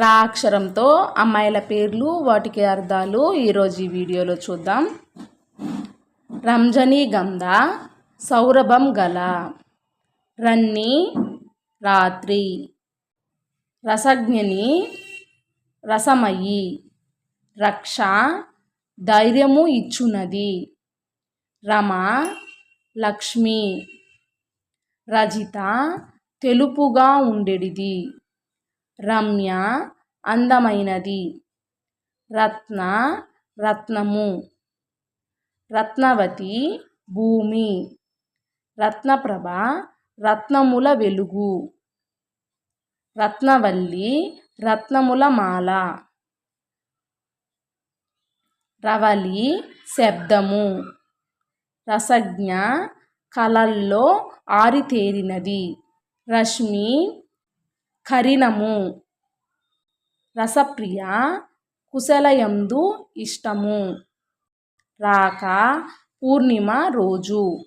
రా అక్షరంతో అమ్మాయిల పేర్లు వాటికి అర్థాలు ఈరోజు ఈ వీడియోలో చూద్దాం. రంజనీ గంధ సౌరభం గల రన్ని రాత్రి రసజ్ఞని రసమయి రక్ష ధైర్యము ఇచ్చునది రమ లక్ష్మి రజిత తెలుపుగా ఉండెడిది. రమ్య అందమైనది. రత్న రత్నము. రత్నవతి భూమి. రత్నప్రభ రత్నముల వెలుగు. రత్నవల్లి రత్నముల మాల. రవలి శబ్దము. రసజ్ఞ కళల్లో ఆరితేరినది. రశ్మి కరినము. రసప్రియ కుశలయందు ఇష్టము. రాక పూర్ణిమ రోజు.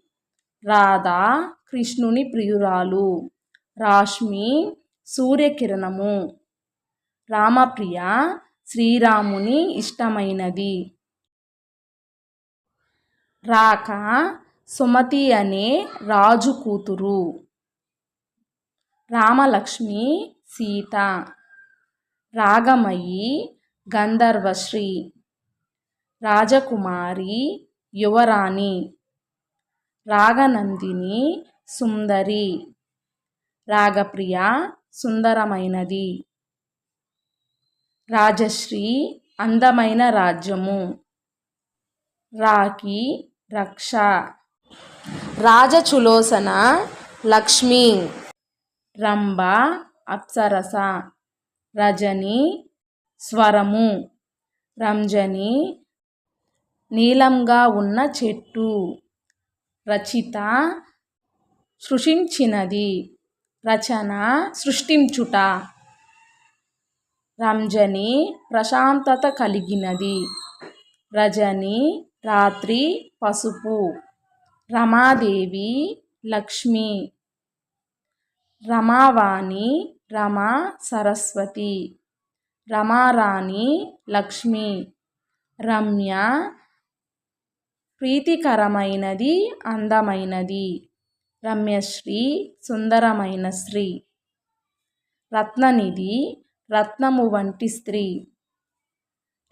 రాధా కృష్ణుని ప్రియురాలు. రాష్మి సూర్యకిరణము. రామప్రియ శ్రీరాముని ఇష్టమైనది. రాక సుమతి అనే రాజు కూతురు. రామలక్ష్మి సీత. రాగమయి గంధర్వశ్రీ. రాజకుమారి యువరాణి. రాగనందిని సుందరి. రాగప్రియ సుందరమైనది. రాజశ్రీ అందమైన రాజ్యము. రాకి రక్ష. రాజచులోసన లక్ష్మి. రంభ అప్సరస రజని స్వరము రంజని నీలంగా ఉన్న చెట్టు రచిత సృష్టించినది రచన సృష్టించుట రంజని ప్రశాంతత కలిగినది రజని రాత్రి పసుపు రమాదేవి లక్ష్మి రమావాణి రమా సరస్వతి. రమారాణి లక్ష్మి. రమ్య ప్రీతికరమైనది అందమైనది. రమ్యశ్రీ సుందరమైన స్త్రీ. రత్ననిధి రత్నము వంటి స్త్రీ.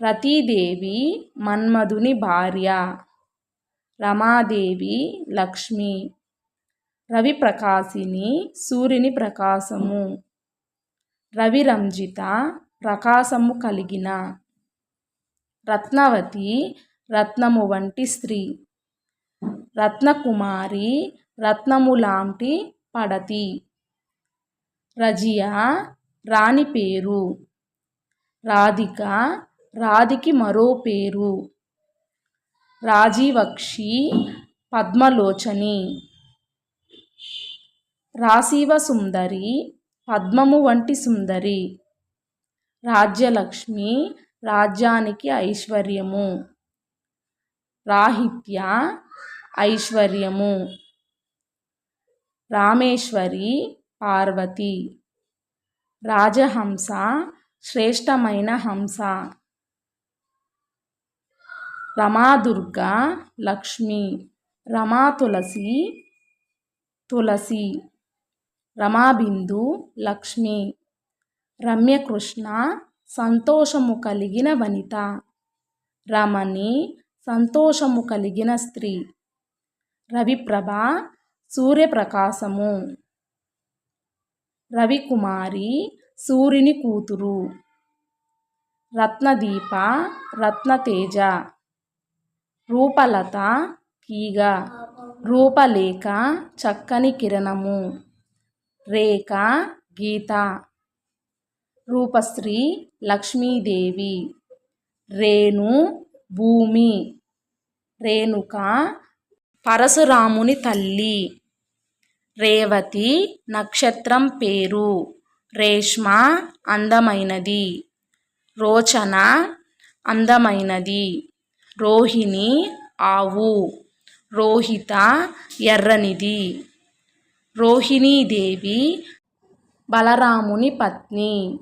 రతీదేవి మన్మధుని భార్య. రమాదేవి లక్ష్మి. రవిప్రకాశిని సూర్యుని ప్రకాశము. రవిరంజిత ప్రకాశము కలిగిన రత్నవతి రత్నము వంటి స్త్రీ. రత్నకుమారి రత్నము లాంటి పడతి. రజియా రాణి పేరు. రాధిక రాధికి మరో పేరు. రాజీవక్షి పద్మలోచని. రాశివ సుందరి పద్మము వంటి సుందరి. రాజ్యలక్ష్మి రాజ్యానికి ఐశ్వర్యము. రాహిత్య ఐశ్వర్యము. రామేశ్వరి పార్వతి. రాజహంస శ్రేష్టమైన హంస. రమాదుర్గ లక్ష్మి. రమా తులసి తులసి. రమాబిందు లక్ష్మి. రమ్యకృష్ణ సంతోషము కలిగిన వనిత. రమణి సంతోషము కలిగిన స్త్రీ. రవిప్రభ సూర్యప్రకాశము. రవికుమారి సూర్యుని కూతురు. రత్నదీప రత్నతేజ. రూపలత కీగ. రూపలేఖ చక్కని కిరణము. రేఖ గీత. రూపశ్రీ లక్ష్మీదేవి. రేణు భూమి. రేణుక పరశురాముని తల్లి. రేవతి నక్షత్రం పేరు. రేష్మ అందమైనది. రోచన అందమైనది. రోహిణి ఆవు. రోహిత ఎర్రనిది రోహిణీదేవి బలరాముని పత్ని.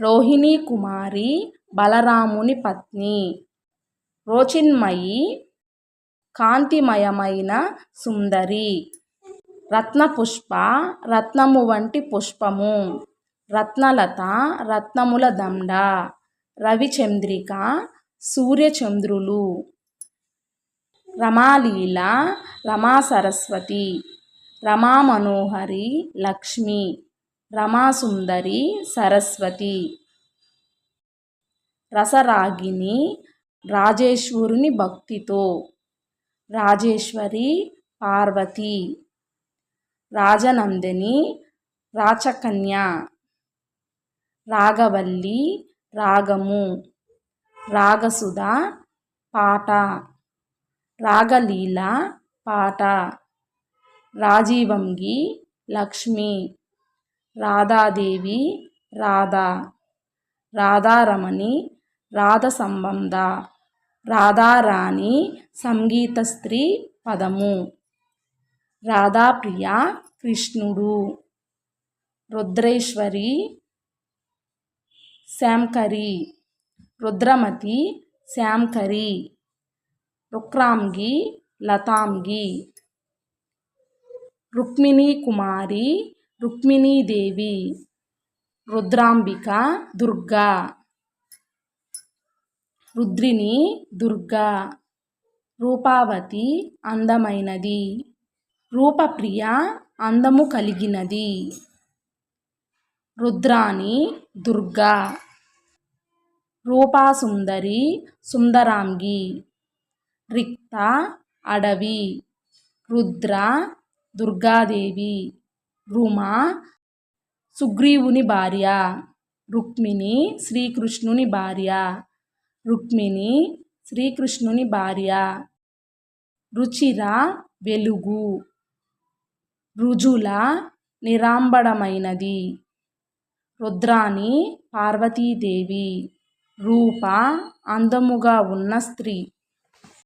రోహిణీ కుమారి బలరాముని పత్ని. రోచిన్మయి కాంతిమయమైన సుందరి. రత్నపుష్ప రత్నము వంటి పుష్పము. రత్నలత రత్నముల దండ. రవిచంద్రిక సూర్యచంద్రులు. రమాలీల రమా సరస్వతి రమామనోహరి లక్ష్మి రమాసుందరి సరస్వతి. రసరాగిని రాజేశ్వరుని భక్తితో. రాజేశ్వరి పార్వతి. రాజనందిని రాచకన్య. రాగవల్లి రాగము. రాగసుధ పాట. రాగలీల పాట. రాజీవంగి లక్ష్మి రాధాదేవి రాధా రాధారమణి రాధ సంబంధ రాధారాణి సంగీత స్త్రీ పదము. రాధాప్రియ కృష్ణుడు. రుద్రేశ్వరి శాంకరి. రుద్రమతి శాంకరి. రుక్రాంగి లతాంగి. రుక్మిణీ కుమారి రుక్మిణీదేవి రుద్రాంబిక దుర్గా. రుద్రిణి దుర్గా. రూపావతి అందమైనది. రూపప్రియ అందము కలిగినది. రుద్రాణి దుర్గా. రూపాసుందరి సుందరాంగి. రిక్త అడవి. రుద్ర దుర్గాదేవి రుమ సుగ్రీవుని భార్య రుక్మిణి శ్రీకృష్ణుని భార్య రుక్మిణి శ్రీకృష్ణుని భార్య రుచిర వెలుగు రుజుల నిరాంబడమైనది రుద్రాణి పార్వతీదేవి రూప అందముగా ఉన్న స్త్రీ.